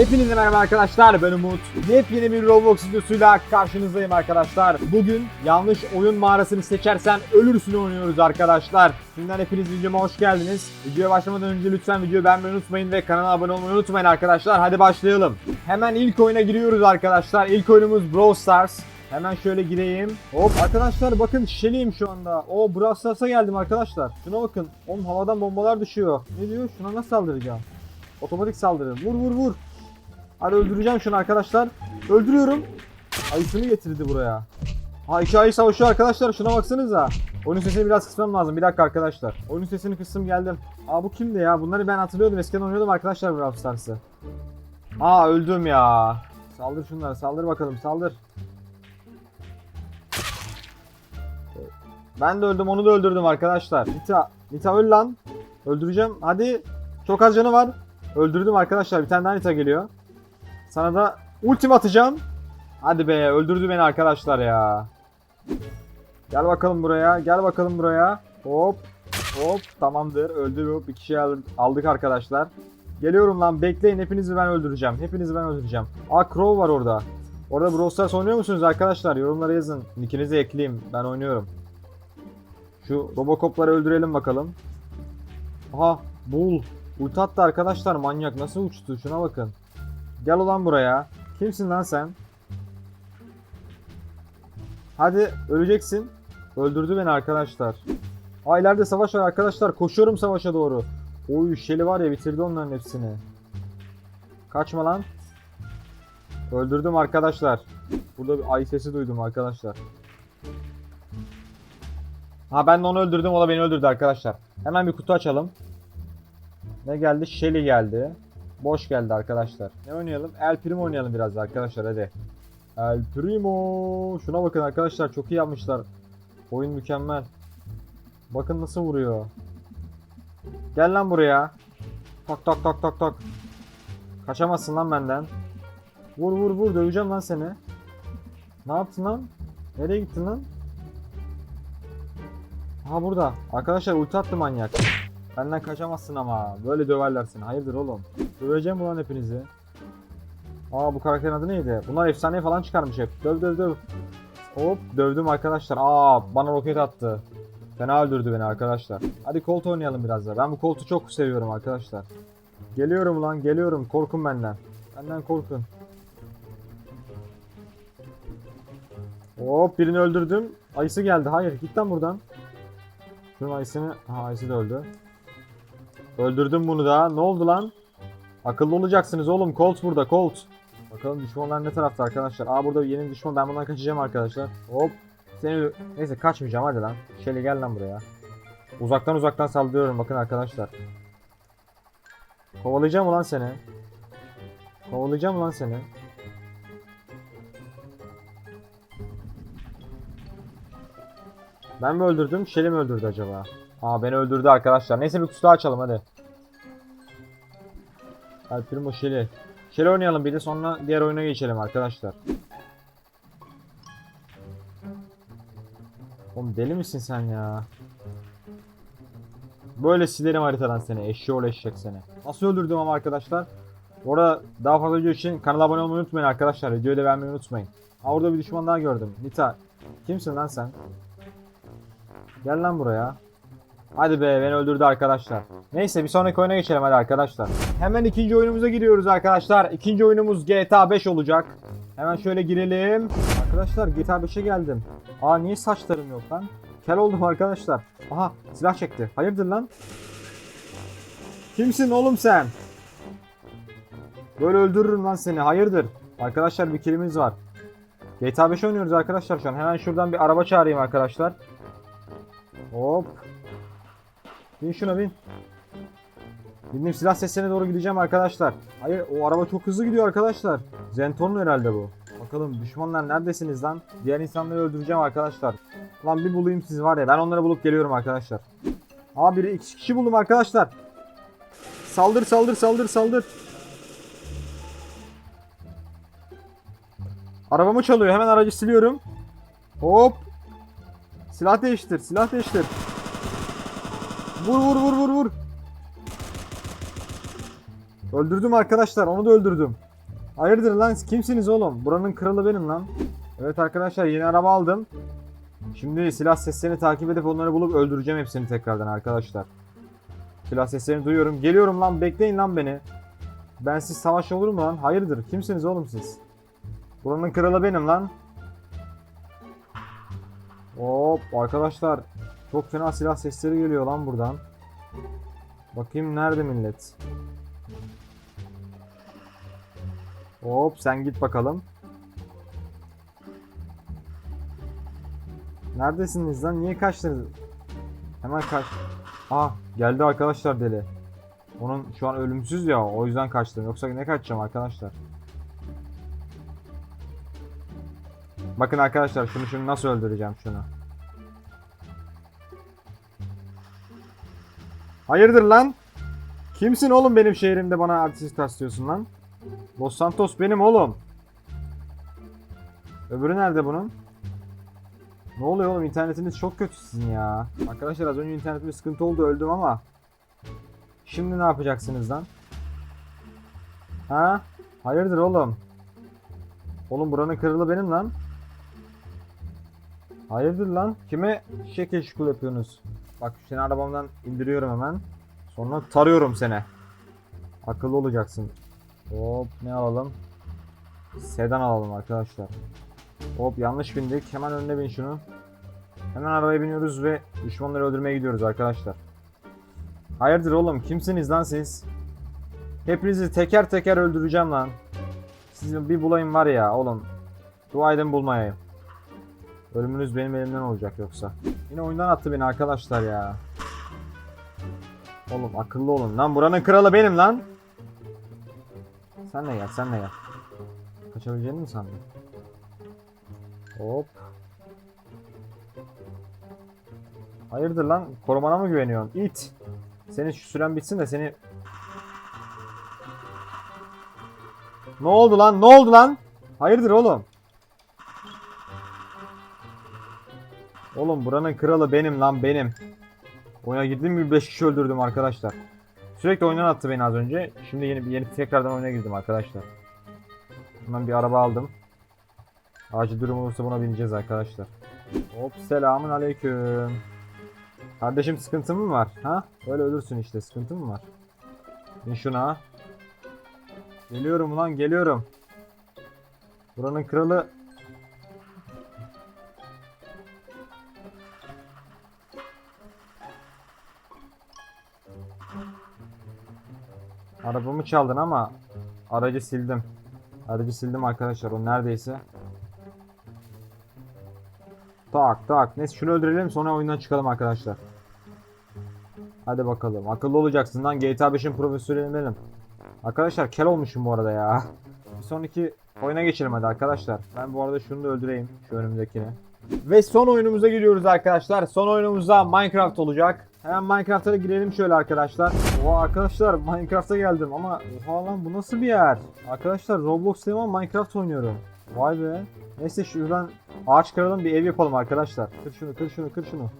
Hepinize merhaba arkadaşlar ben Umut. Yepyeni bir Roblox videosuyla karşınızdayım arkadaşlar. Bugün yanlış oyun mağarasını seçersen ölürsün oynuyoruz arkadaşlar. Şimdiden hepiniz videoma hoş geldiniz. Videoya başlamadan önce lütfen videoyu beğenmeyi unutmayın ve kanala abone olmayı unutmayın arkadaşlar. Hadi başlayalım. Hemen ilk oyuna giriyoruz arkadaşlar. İlk oyunumuz Brawl Stars. Hemen şöyle gireyim. Hop arkadaşlar bakın şişeliyim şu anda. O Brawl Stars'a geldim arkadaşlar. Şuna bakın. Oğlum havadan bombalar düşüyor. Ne diyor? Şuna nasıl saldıracağım? Otomatik saldırı. Vur vur vur. Hadi öldüreceğim şunu arkadaşlar. Öldürüyorum. Ayısını getirdi buraya. Ha iki ayı savaşıyor arkadaşlar. Şuna baksanıza. Oyunun sesini biraz kısmam lazım. Bir dakika arkadaşlar. Oyunun sesini kıstım geldim. Aa bu kimdi ya? Bunları ben hatırlıyordum. Eskiden oynuyordum arkadaşlar Brawl Stars'ı. Aa öldüm ya. Saldır şunları. Saldır bakalım. Saldır. Ben de öldüm. Onu da öldürdüm arkadaşlar. Nita. Nita öl lan. Öldüreceğim. Hadi. Çok az canı var. Öldürdüm arkadaşlar. Bir tane daha Nita geliyor. Sana da ultim atacağım. Hadi be öldürdü beni arkadaşlar ya. Gel bakalım buraya. Gel bakalım buraya. Hop. Hop. Tamamdır. Öldürüp bir kişi aldık arkadaşlar. Geliyorum lan bekleyin hepinizi ben öldüreceğim. Hepinizi ben öldüreceğim. Aa Crow var orada. Orada Brawl Stars oynuyor musunuz arkadaşlar? Yorumlara yazın. Nickinizi ekleyeyim. Ben oynuyorum. Şu Robocop'ları öldürelim bakalım. Aha Bull. Ulti attı arkadaşlar manyak nasıl uçtu şuna bakın. Gel ulan buraya. Kimsin lan sen? Hadi öleceksin. Öldürdü beni arkadaşlar. Aa ileride savaş var arkadaşlar. Koşuyorum savaşa doğru. Oy Shelly var ya bitirdi onların hepsini. Kaçma lan. Öldürdüm arkadaşlar. Burada bir ay sesi duydum arkadaşlar. Ha ben de onu öldürdüm o da beni öldürdü arkadaşlar. Hemen bir kutu açalım. Ne geldi? Shelly geldi. Boş geldi arkadaşlar. Ne oynayalım? El Primo oynayalım biraz da arkadaşlar hadi. El Primo. Şuna bakın arkadaşlar çok iyi yapmışlar. Oyun mükemmel. Bakın nasıl vuruyor. Gel lan buraya. Tak tak tak tak tak. Kaçamazsın lan benden. Vur vur vur döveceğim lan seni. Ne yaptın lan? Nereye gittin lan? Aha burada. Arkadaşlar ulti attı manyak. Benden kaçamazsın ama. Böyle döverler seni. Hayırdır oğlum? Döveceğim ulan hepinizi. Aa bu karakterin adı neydi? Bunlar efsane falan çıkarmış hep. Döv döv döv. Hop dövdüm arkadaşlar. Aa bana roket attı. Fena öldürdü beni arkadaşlar. Hadi Colt oynayalım biraz da. Ben bu Colt'u çok seviyorum arkadaşlar. Geliyorum lan geliyorum. Korkun benden. Benden korkun. Hop birini öldürdüm. Ayısı geldi. Hayır git lan buradan. Şunun ayısını... Ha ayısı da öldü. Öldürdüm bunu da. Ne oldu lan? Akıllı olacaksınız oğlum. Colt burada Colt. Bakalım düşmanlar ne tarafta arkadaşlar. Aa burada yeni bir düşman. Ben bundan kaçacağım arkadaşlar. Hop. Seni... Neyse kaçmayacağım hadi lan. Şöyle gel lan buraya. Uzaktan uzaktan saldırıyorum bakın arkadaşlar. Kovalayacağım ulan seni. Kovalayacağım ulan seni. Ben mi öldürdüm? Shelly mi öldürdü acaba? Aa beni öldürdü arkadaşlar. Neyse bir kutu açalım hadi. Hadi Primo Shelly. Shelly oynayalım bir de sonra diğer oyuna geçelim arkadaşlar. Oğlum deli misin sen ya? Böyle silerim haritadan seni. Eşşoğlu eşek seni. Nasıl öldürdüm ama arkadaşlar? Bu arada daha fazla video için kanala abone olmayı unutmayın arkadaşlar. Videoyu da beğenmeyi unutmayın. Ha orada bir düşman daha gördüm. Nita. Kimsin lan sen? Gel lan buraya. Hadi be beni öldürdü arkadaşlar. Neyse bir sonraki oyuna geçelim hadi arkadaşlar. Hemen ikinci oyunumuza giriyoruz arkadaşlar. İkinci oyunumuz GTA 5 olacak. Hemen şöyle girelim. Arkadaşlar GTA 5'e geldim. Aa niye saçlarım yok lan? Kel oldum arkadaşlar. Aha silah çekti. Hayırdır lan? Kimsin oğlum sen? Böyle öldürürüm lan seni. Hayırdır? Arkadaşlar bir kilimiz var. GTA 5 oynuyoruz arkadaşlar şu an. Hemen şuradan bir araba çağırayım arkadaşlar. Hop. Bin şuna bin. Bindim silah seslerine doğru gideceğim arkadaşlar. Hayır o araba çok hızlı gidiyor arkadaşlar. Zentorn herhalde bu. Bakalım düşmanlar neredesiniz lan? Diğer insanları öldüreceğim arkadaşlar. Lan bir bulayım siz var ya ben onları bulup geliyorum arkadaşlar. Aa biri iki kişi buldum arkadaşlar. Saldır saldır saldır saldır. Arabamı çalıyor hemen aracı siliyorum. Hop. Silah değiştir, silah değiştir. Vur vur vur vur vur. Öldürdüm arkadaşlar, onu da öldürdüm. Hayırdır lan kimsiniz oğlum? Buranın kralı benim lan. Evet arkadaşlar yeni araba aldım. Şimdi silah seslerini takip edip onları bulup öldüreceğim hepsini tekrardan arkadaşlar. Silah seslerini duyuyorum. Geliyorum lan bekleyin lan beni. Ben siz savaş olur mu lan? Hayırdır kimsiniz oğlum siz? Buranın kralı benim lan. Hop arkadaşlar. Çok fena silah sesleri geliyor lan buradan. Bakayım nerede millet? Hop sen git bakalım. Neredesiniz lan? Niye kaçtınız? Hemen kaç. Ah geldi arkadaşlar deli. Onun şu an ölümsüz ya o yüzden kaçtım. Yoksa ne kaçacağım arkadaşlar? Bakın arkadaşlar şunu şunu nasıl öldüreceğim şunu. Hayırdır lan? Kimsin oğlum benim şehrimde bana artist taslıyorsun lan? Los Santos benim oğlum. Öbürü nerede bunun? Ne oluyor oğlum internetiniz çok kötü sizin ya. Arkadaşlar az önce internetimde sıkıntı oldu öldüm ama. Şimdi ne yapacaksınız lan? Ha? Hayırdır oğlum? Oğlum buranın kralı benim lan. Hayırdır lan? Kime şekil şukul yapıyorsunuz? Bak seni arabamdan indiriyorum hemen. Sonra tarıyorum seni. Akıllı olacaksın. Hop ne alalım? Sedan alalım arkadaşlar. Hop yanlış bindik. Hemen önüne bin şunu. Hemen arabaya biniyoruz ve düşmanları öldürmeye gidiyoruz arkadaşlar. Hayırdır oğlum kimsiniz lan siz? Hepinizi teker teker öldüreceğim lan. Sizi bir bulayım var ya oğlum. Dua edin bulmayayım. Ölümünüz benim elimden olacak yoksa. Yine oyundan attı beni arkadaşlar ya. Oğlum akıllı olun lan buranın kralı benim lan. Sen de gel sen de gel. Kaçabileceğini mi sandın? Hop. Hayırdır lan? Korumana mı güveniyorsun? İt. Senin şu süren bitsin de seni... Ne oldu lan? Ne oldu lan? Hayırdır oğlum? Oğlum buranın kralı benim lan benim. Oyuna girdim mi 5 kişi öldürdüm arkadaşlar. Sürekli oyundan attı beni az önce. Şimdi yeni yeni tekrardan oyuna girdim arkadaşlar. Hemen bir araba aldım. Acil durum olursa buna bineceğiz arkadaşlar. Hop selamun aleyküm. Kardeşim sıkıntın mı var? Ha? Böyle ölürsün işte sıkıntın mı var? Bin şuna. Geliyorum ulan geliyorum. Buranın kralı Arabamı çaldın ama aracı sildim. Aracı sildim arkadaşlar o neredeyse. Tak tak. Neyse şunu öldürelim sonra oyundan çıkalım arkadaşlar. Hadi bakalım. Akıllı olacaksın lan GTA 5'in profesörü benim. Arkadaşlar kel olmuşum bu arada ya. Bir sonraki oyuna geçelim hadi arkadaşlar. Ben bu arada şunu da öldüreyim. Şu önümdekini. Ve son oyunumuza giriyoruz arkadaşlar. Son oyunumuzda Minecraft olacak. Hemen Minecraft'a girelim şöyle arkadaşlar. Oha arkadaşlar Minecraft'a geldim ama oha lan bu nasıl bir yer? Arkadaşlar Roblox'tayım ama Minecraft oynuyorum. Vay be. Neyse şuradan ağaç kıralım bir ev yapalım arkadaşlar. Kır şunu kır şunu kır şunu.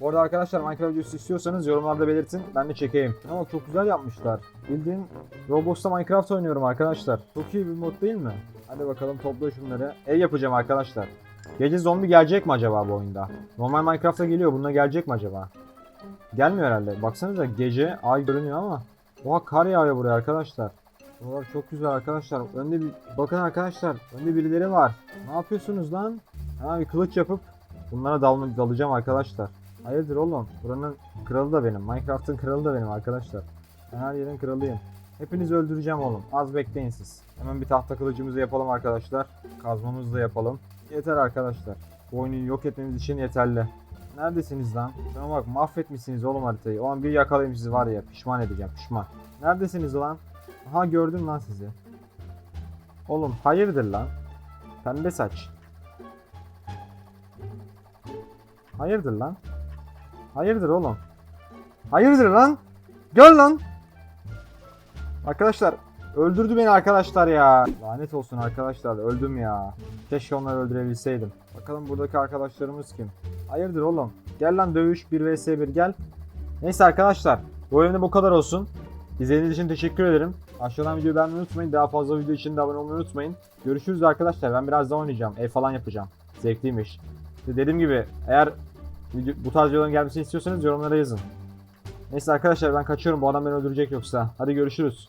Bu arada arkadaşlar Minecraft videosu istiyorsanız yorumlarda belirtin. Ben de çekeyim. Ama çok güzel yapmışlar. Bildiğin Roblox'ta Minecraft oynuyorum arkadaşlar. Çok iyi bir mod değil mi? Hadi bakalım topla şunları. Ev yapacağım arkadaşlar. Gece zombi gelecek mi acaba bu oyunda? Normal Minecraft'ta geliyor. Bunda gelecek mi acaba? Gelmiyor herhalde. Baksanıza gece ay görünüyor ama. Oha kar yağıyor buraya arkadaşlar. Buralar çok güzel arkadaşlar. Önde bir bakın arkadaşlar. Önde birileri var. Ne yapıyorsunuz lan? Hemen bir kılıç yapıp bunlara dal dalacağım arkadaşlar. Hayırdır oğlum? Buranın kralı da benim. Minecraft'ın kralı da benim arkadaşlar. Ben her yerin kralıyım. Hepinizi öldüreceğim oğlum. Az bekleyin siz. Hemen bir tahta kılıcımızı yapalım arkadaşlar. Kazmamızı da yapalım. Yeter arkadaşlar. Bu oyunu yok etmemiz için yeterli. Neredesiniz lan? Şuna bak mahvetmişsiniz oğlum haritayı. O an bir yakalayayım sizi var ya pişman edeceğim pişman. Neredesiniz lan? Aha gördüm lan sizi. Oğlum hayırdır lan? Pembe saç. Hayırdır lan? Hayırdır oğlum? Hayırdır lan? Gel lan! Arkadaşlar öldürdü beni arkadaşlar ya. Lanet olsun arkadaşlar öldüm ya. Keşke onları öldürebilseydim. Bakalım buradaki arkadaşlarımız kim? Hayırdır oğlum? Gel lan dövüş 1 vs 1 gel. Neyse arkadaşlar bu bölümde bu kadar olsun. İzlediğiniz için teşekkür ederim. Aşağıdan videoyu beğenmeyi unutmayın. Daha fazla video için de abone olmayı unutmayın. Görüşürüz arkadaşlar. Ben biraz daha oynayacağım. Ev falan yapacağım. Zevkliymiş. İşte dediğim gibi eğer video, bu tarz videoların gelmesini istiyorsanız yorumlara yazın. Neyse arkadaşlar ben kaçıyorum. Bu adam beni öldürecek yoksa. Hadi görüşürüz.